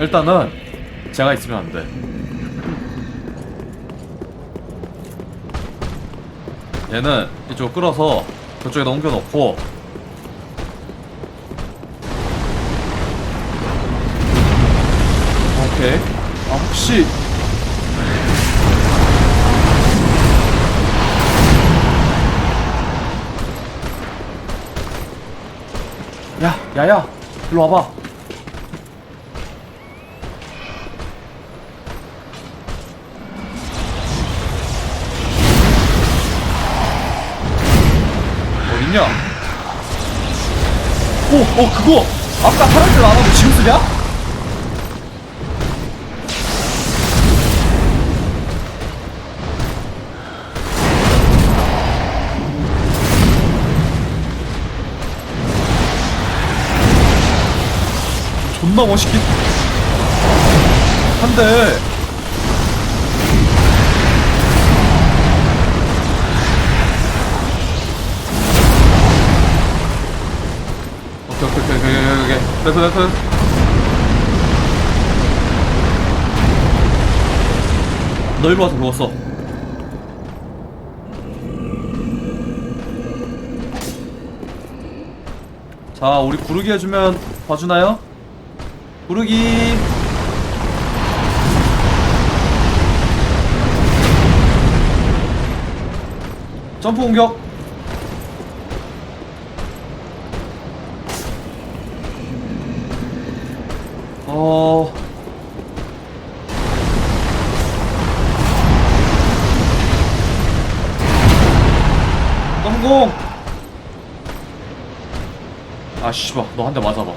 일단은 제가 있으면 안 돼. 얘는 이쪽 끌어서 그쪽에 넘겨놓고 오케이. 아 혹시 야, 야야, 일로 와봐. 오, 어 그거 아까 하랄 줄 알았는데 지금 쓰냐? 존나 멋있긴 한데 됐어 됐어 너 일로 와서 써 자, 우리 구르기 해주면 봐주나요? 구르기. 점프 공격. 어. 성공. 아 씨발 너 한 대 맞아봐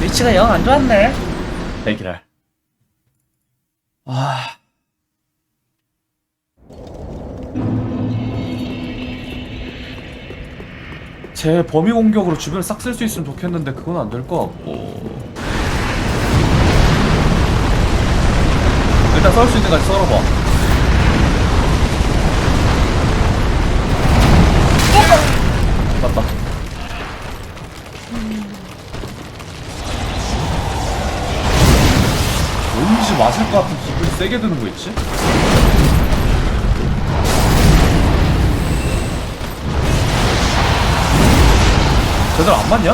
위치가 영 안 좋았네. 대기랄 아 제 범위 공격으로 주변을 싹 쓸 수 있으면 좋겠는데 그건 안 될 것 같고. 일단 싸울 수 있는 까지 썰어봐. 맞다. 왠지 맞을 것 같은 기분이 세게 드는 거 있지? 제대로 안 맞냐?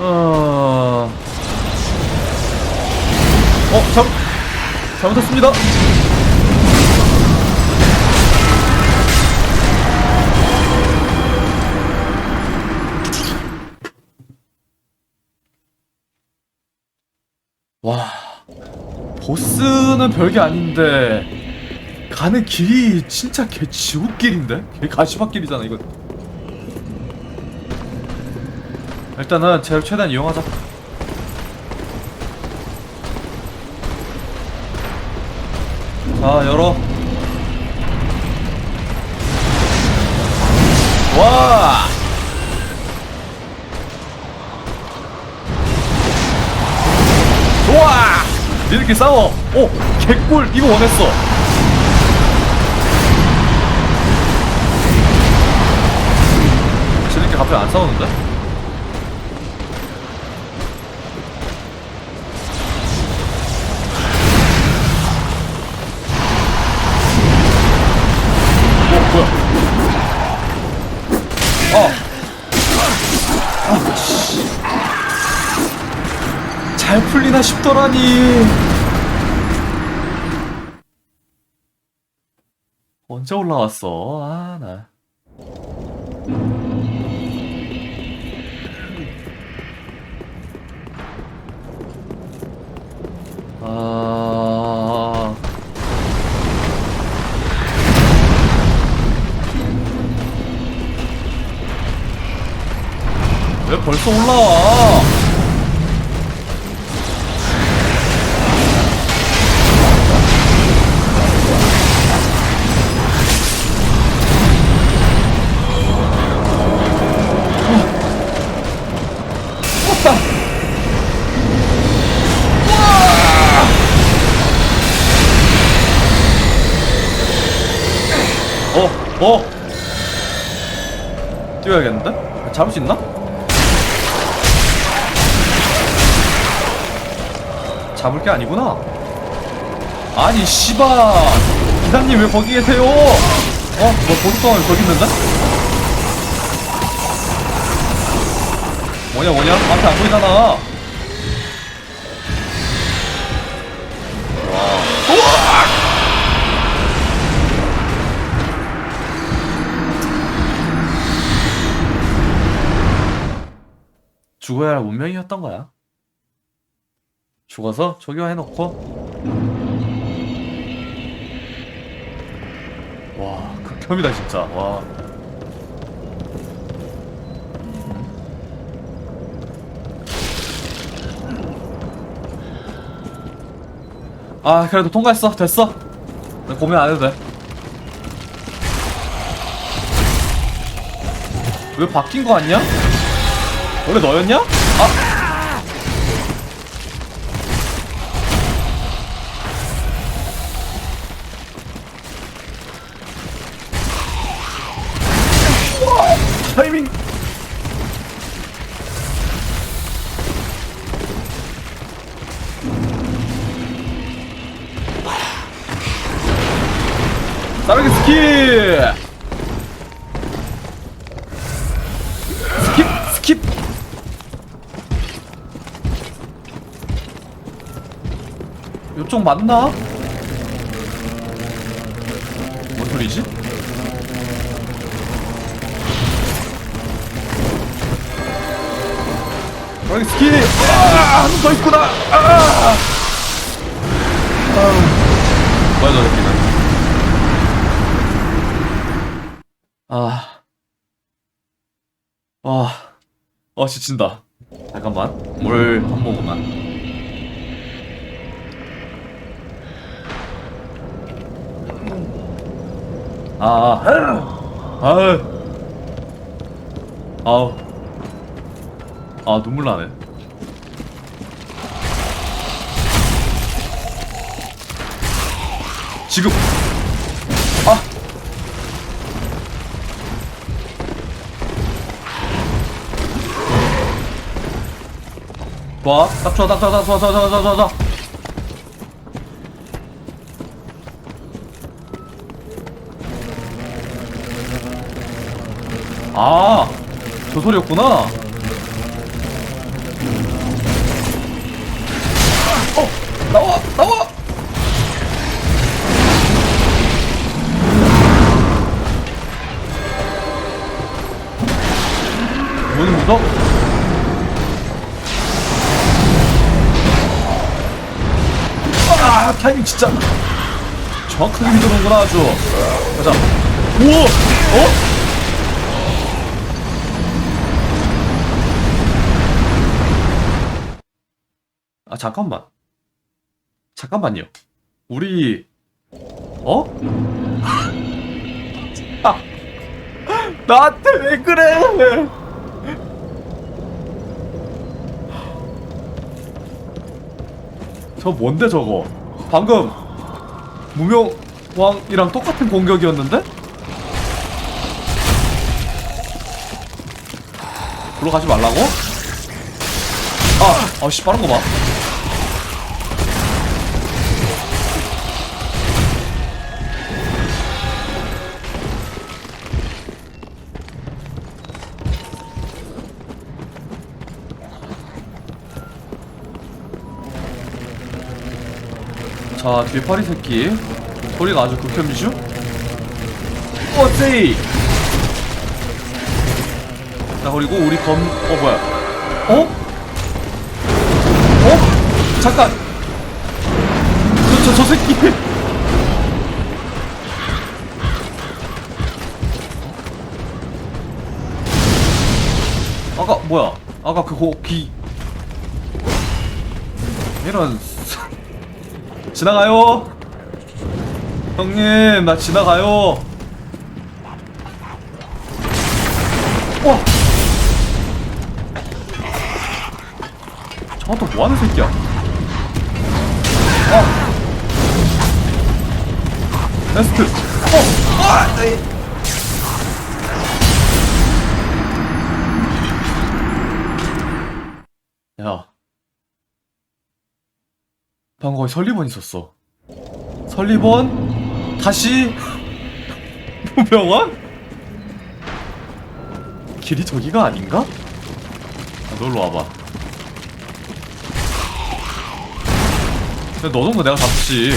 어... 어, 잘, 잘못했습니다. 와, 보스는 별게 아닌데 가는 길이 진짜 개 지옥길인데? 개 가시밭길이잖아 이거. 일단은 제 최대한 이용하자. 자, 열어. 와! 좋아! 이렇게 싸워. 오, 개꿀. 이거 원했어. 갑자기 안 싸우는데? 어, 뭐야? 어. 아, 씨. 잘 풀리나 싶더라니. 언제 올라왔어? 아, 나. 아. 왜 벌써 올라와? 잡을 수 있나? 잡을 게 아니구나. 아니, 씨바! 기사님 왜 거기 계세요? 어? 뭐, 보석덩어리 거기 있는데? 뭐냐, 뭐냐? 앞에 안 보이잖아. 죽어야 할 운명이었던 거야. 죽어서 초기화해놓고. 와 극혐이다 진짜. 와. 아 그래도 통과했어. 됐어. 나 고민 안 해도 돼 왜 바뀐 거 아니야? 원래 너였냐? 아 타이밍 요쪽 맞나? 뭔 소리지? 빠르게 스킵 아, 한번더 있구나 아! 아우. 뭐야 저 새끼는 아. 와. 어, 지친다. 잠깐만. 물 한 모금만. 아. 아. 아우. 아, 눈물 나네. 지금. 아. 좋아, 딱 좋아, 딱 좋아, 딱 좋아, 좋아, 좋아, 좋아, 좋아, 아. 아, 저 소리였구나. 어, 나와, 나와. 문이 무서? 아 타이밍 진짜 정확하게 믿어놓은구나 아주 가자 우와 어? 잠깐만 잠깐만요 우리 어? 아, 나한테 왜 그래 저 뭔데 저거 방금 무명왕이랑 똑같은 공격이었는데? 글로 가지 말라고? 아, 아씨 빠른 거 봐. 자, 뒤에 파리 새끼. 소리가 아주 극혐이죠? 어세이! 자, 그리고 우리 검, 어, 뭐야. 어? 어? 잠깐! 저, 저, 저 새끼! 아까, 뭐야. 아까 그 호, 기. 이런. 지나가요. 형님, 나 지나가요. 와. 저또 뭐하는 새끼야? 아. 베스트. 어. 아. 방금 거기 설리번 있었어. 설리번? 다시? 무병원? 길이 저기가 아닌가? 아, 놀러 와봐. 너 정도 내가 잡지.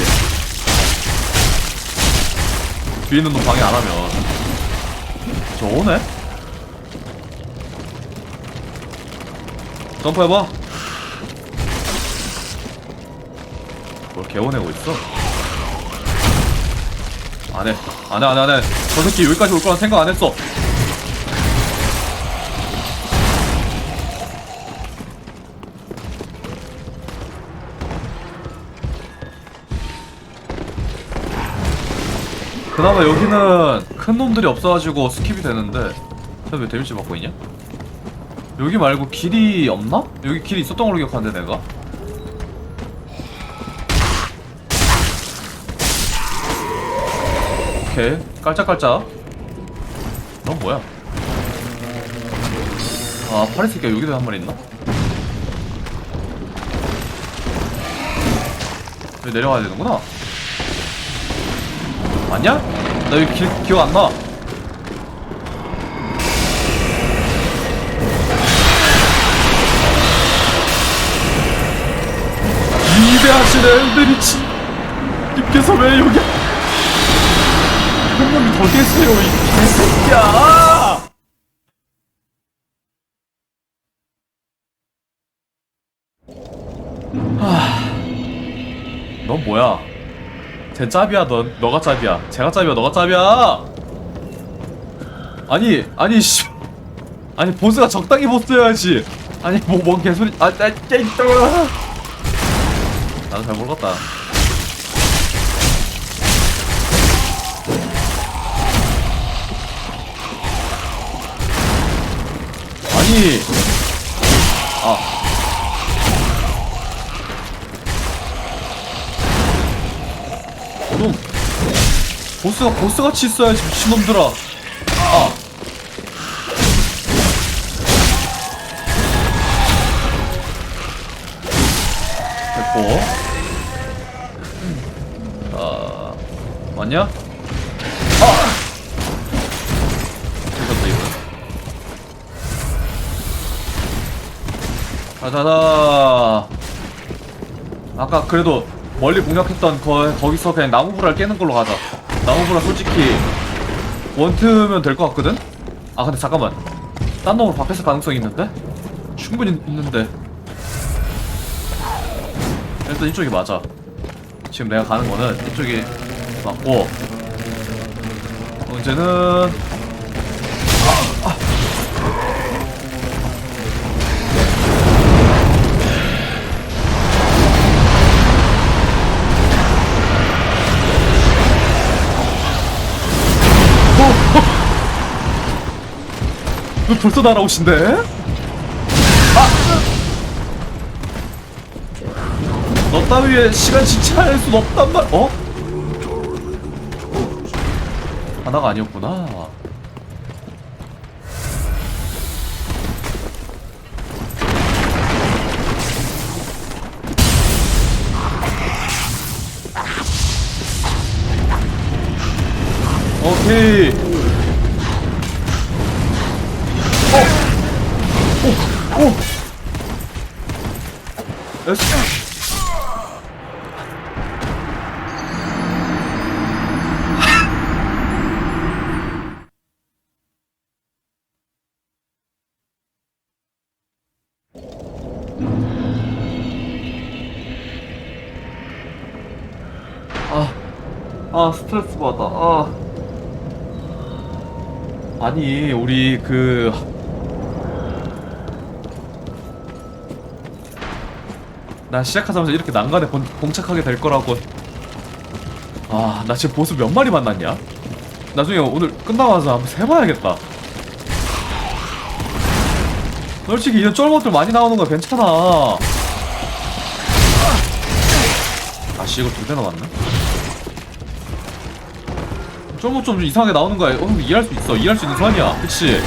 뒤에 있는 놈 방해 안 하면. 저 오네? 점프해봐. 뭘 개원해고 있어? 안 해. 안 해, 안 해, 안 해. 저 새끼 여기까지 올 거란 생각 안 했어. 그나마 여기는 큰 놈들이 없어가지고 스킵이 되는데 왜 데미지 받고 있냐? 여기 말고 길이 없나? 여기 길이 있었던 걸로 기억하는데 내가 오케이 깔짝깔짝 넌 뭐야? 아 파리 새끼가 여기도 한 마리 있나? 여기 내려가야 되는구나 맞냐? 나 여기 길, 기억 안 나. 위대하신 엘드리치 님께서 왜 여기 한 놈이 더 계세요 이 개새끼야. 넌 뭐야? 쟤 짭이야 넌. 너가 짭이야. 제가 짭이야 너가 짭이야. 아니 아니 씨. 아니 보스가 적당히 보스여야지. 아니 뭐 뭔 개소리. 아나 깨있다 나도 잘 모르겠다 아니. 아. 좀 보스가 보스같이 있어야지 미친놈들아. 아. 됐고. 아 맞냐? 가자자 아까 그래도 멀리 공략했던 거, 거기서 그냥 나무불알 깨는 걸로 가자. 나무불알 솔직히 원트면 될 것 같거든? 아 근데 잠깐만. 딴 놈으로 바뀌었을 가능성이 있는데? 충분히 있는데. 일단 이쪽이 맞아. 지금 내가 가는 거는 이쪽이 맞고. 어, 이제는 너 벌써 날아오신대? 아! 너 따위에 시간 지체할 순 없단 말. 어? 하나가 아니었구나. 오케이. 아 스트레스 받아. 아. 아니 우리 그난 시작하자마자 이렇게 난간에 본, 봉착하게 될 거라고 아 나 지금 보스 몇 마리 만났냐? 나중에 오늘 끝나고 나서 한번 세봐야겠다 솔직히 이런 쫄못들 많이 나오는 거 괜찮아 아씨 이거 두대 남았네 저거 좀 이상하게 나오는 거야. 어, 이해할 수 있어. 이해할 수 있는 선이야. 그치?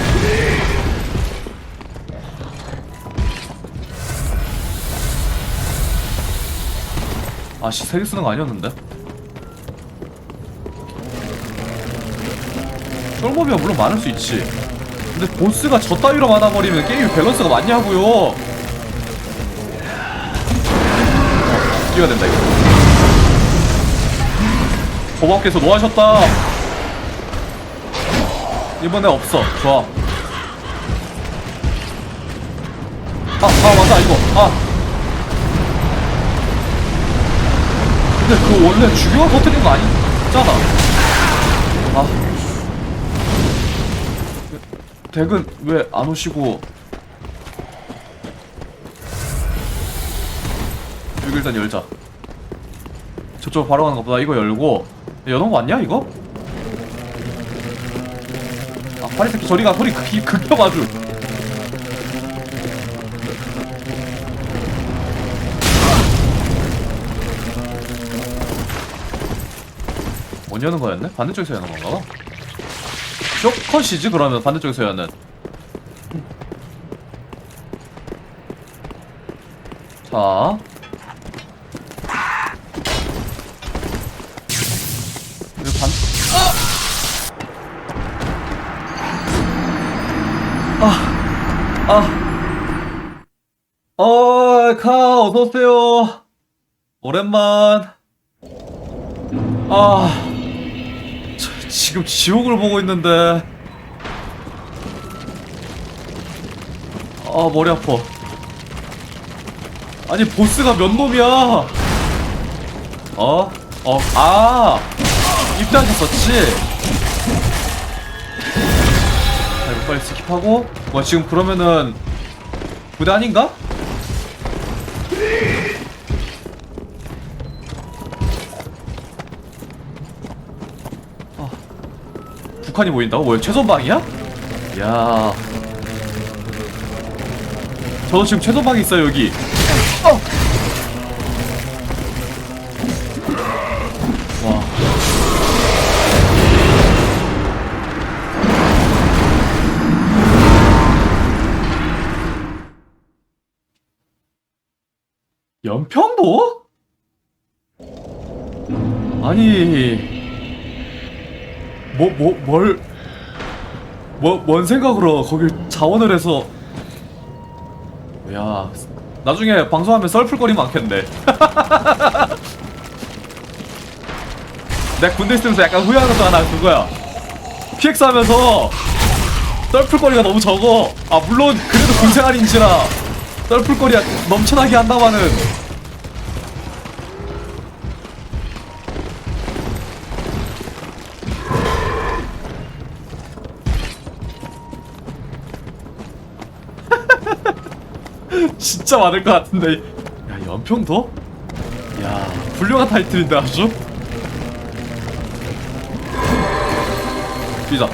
아씨 세개 쓰는 거 아니었는데? 쫄몹이야 물론 많을 수 있지. 근데 보스가 저 따위로 많아버리면 게임 밸런스가 맞냐고요? 뛰어야 된다 이거. 고맙게서 노하셨다? 뭐 이번에 없어. 좋아. 아, 아 맞다 이거. 아. 근데 그 원래 주교가 터뜨린 거 아니잖아 아. 덱은 왜 안 오시고? 여기 일단 열자. 저쪽 바로 가는 것보다 이거 열고. 여는 거 맞냐 이거? 아 파리 새끼 저리가 소리 극, 극혐 아주 언제 여는 거였네? 반대쪽에서 여는 건가 봐. 쇼컷이지 그러면 반대쪽에서 여는. 자 어서 오세요. 오랜만. 아. 저, 지금 지옥을 보고 있는데. 아, 머리 아파. 아니, 보스가 몇 놈이야? 어? 어, 아! 입장했었지? 자, 이거 빨리 스킵하고. 뭐, 지금 그러면은, 부대 아닌가? 북한이 보인다고? 뭐야, 최선방이야? 이야. 저도 지금 최선방이 있어요, 여기. 어! 와. 연평도? 아니 뭐 뭐 뭘 뭐 뭔 생각으로 거길 자원을 해서. 야 나중에 방송하면 썰풀거리 많겠네. 내가 군대 있으면서 약간 후회하는 거 하나 그거야. PX 하면서 썰풀거리가 너무 적어. 아 물론 그래도 군생활인지라 썰풀거리가 넘쳐나게 한다마는 진짜 많을 것 같은데. 야 연평도? 야 훌륭한 타이틀인데 아주? 뛰자.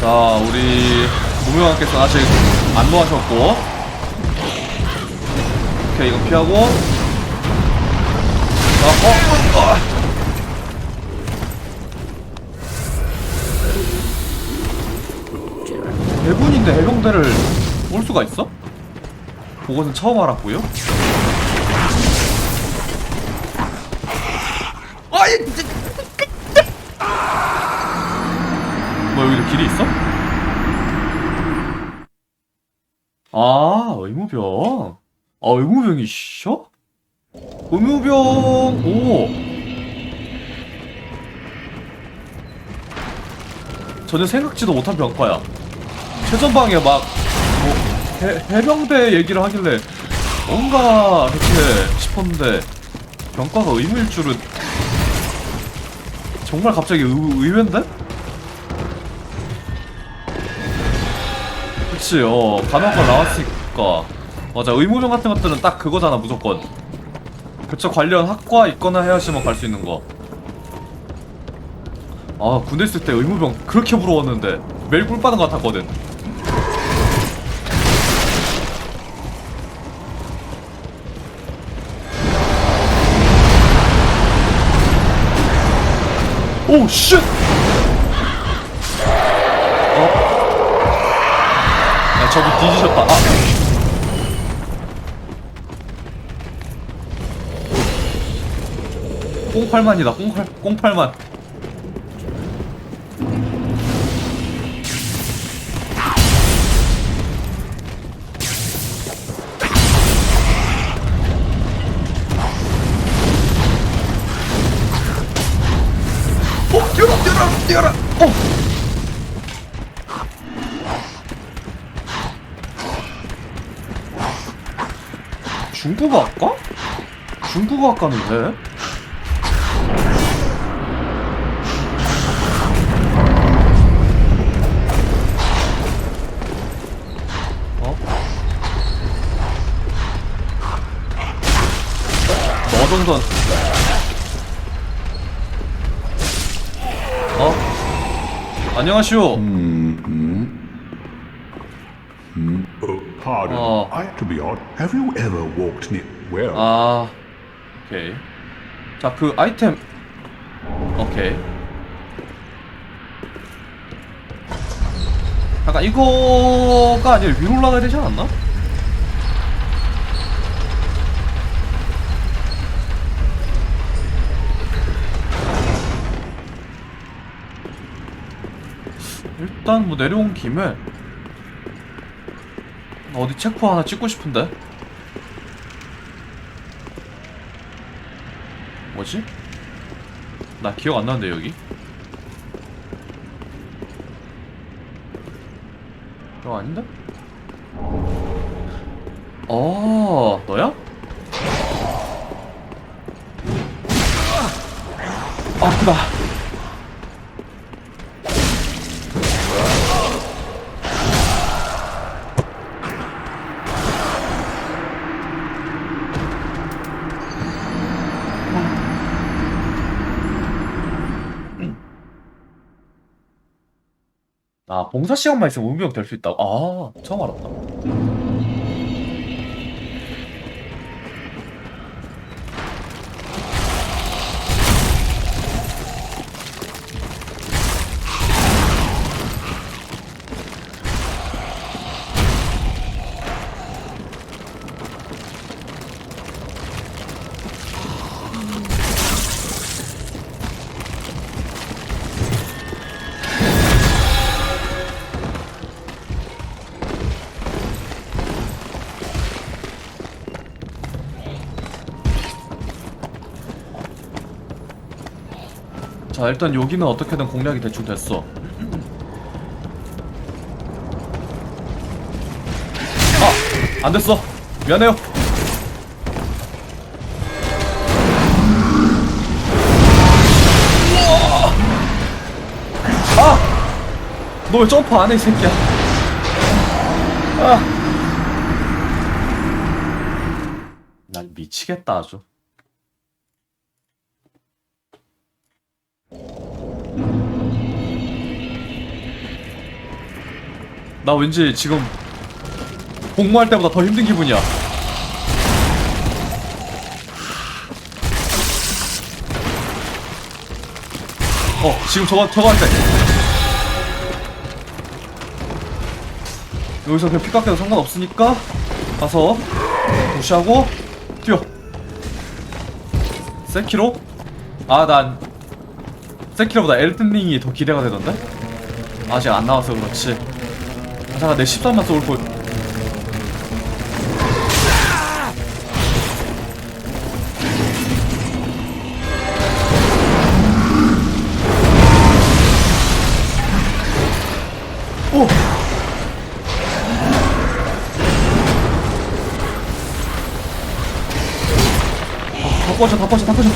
자 우리 무명왕께서 아직 안 놓으셨고. 오케이 이거 피하고. 자 어, 어, 어. 대군인데 해병대를 올 수가 있어? 그것은 처음 알았고요. 아이, 뭐 여기도 길이 있어? 아 의무병. 아 의무병이 있어? 의무병 오. 전혀 생각지도 못한 병과야. 최전방에 막, 뭐, 해, 해병대 얘기를 하길래, 뭔가, 이렇게 싶었는데, 병과가 의무일 줄은, 정말 갑자기 의, 의외인데? 그치, 어, 간호과 나왔으니까. 맞아, 의무병 같은 것들은 딱 그거잖아, 무조건. 그쵸, 관련 학과 있거나 해야지만 갈 수 있는 거. 아, 군대 있을 때 의무병 그렇게 부러웠는데, 매일 꿀 빠는 것 같았거든. 오, 쉣! 어? 야, 저분 뒤지셨다. 아. 꽁팔만이다, 꽁팔, 꽁팔만. 뛰어라. 어. 중국어 학과? 중국어 학과는 왜? 어? 너 정도는 안녕하시오. Oh, pardon. Oh. I have to be odd. Have you ever walked near? Well, 아, 오케이. 자, 그 아이템. 오케이. 잠깐 이거가 아니라 위로 올라가야 되지 않았나? 일단 뭐 내려온 김에 어디 체크 하나 찍고 싶은데 뭐지? 나 기억 안 나는데 여기 이거 아닌데? 어 너야? 아, 아프다 아 봉사 시간만 있으면 운명 될수 있다고? 아 처음 알았다 자 일단 여기는 어떻게든 공략이 대충 됐어 아! 안됐어 미안해요 아! 너 왜 점프 안 해, 이 새끼야? 아! 난 미치겠다, 아주. 나 왠지 지금 복무할 때보다 더 힘든 기분이야. 어, 지금 저거, 저거 할 때. 여기서 그냥 피 깎여도 상관없으니까 가서 무시하고 뛰어. 세키로? 아, 난 세키로보다 엘든링이 더 기대가 되던데? 아직 안 나와서 그렇지. 아, 잠깐 내 13만 소울볼. 오! 아, 다 꺼져, 다 꺼져, 다 꺼져.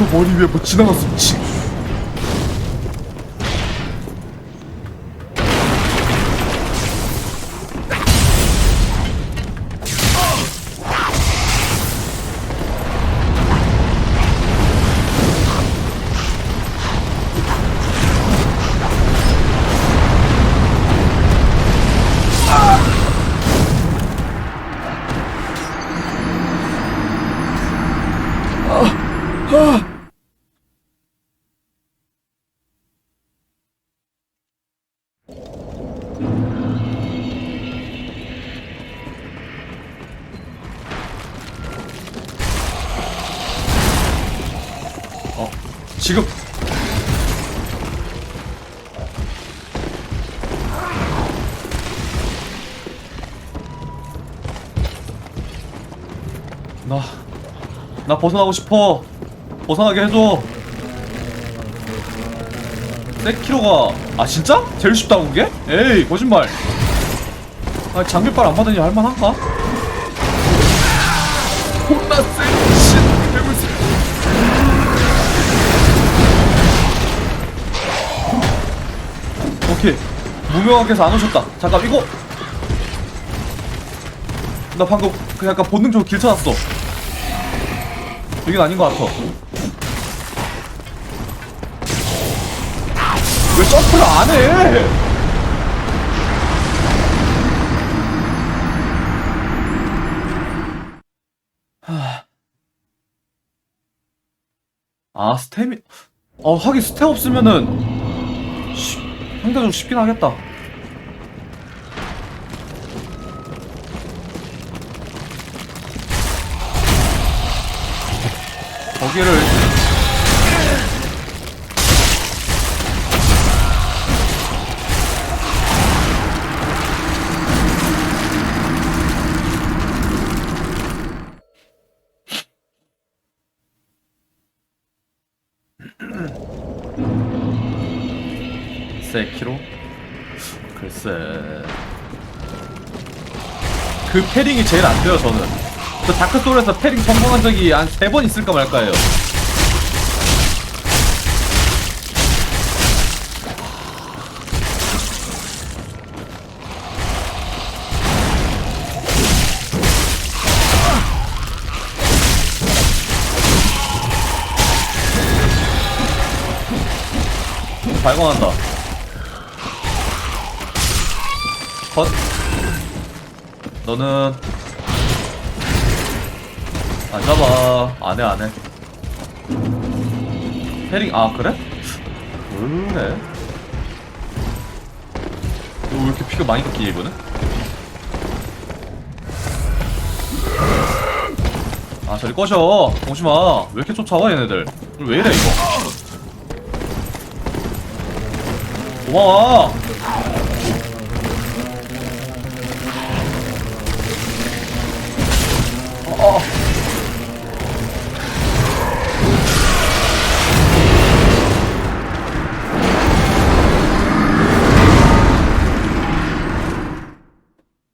오, 씨, 머리 위에 뭐 지나갔어, 미 나 벗어나고 싶어. 벗어나게 해줘. 세키로가, 아, 진짜? 제일 쉽다고, 그게? 에이, 거짓말. 아, 장비빨 안 받으니 할만한가? 세, 씨, 개불세. 오케이 무명하게서 안 오셨다 잠깐 이거 나 방금 그 약간 본능적으로 길 찾았어 여긴 아닌 것 같아 왜 점프를 안 해? 하... 아 스태미 어 하긴 스태 없으면은 쉽- 상대적으로 쉽긴 하겠다. 거기를. 세키로? 글쎄. 그 패링이 제일 안 돼요 저는 그 다크 소울에서 패링 성공한 적이 한 세 번 있을까 말까예요? 발광한다. 컷. 너는 안 잡아. 안 해 안해. 패링 아 그래? 왜 그래? 너왜 이렇게 피가 많이 깎이지 이거는? 아 저리 꺼져. 오지 마 왜 이렇게 쫓아와 얘네들? 왜 이래 이거? 고마워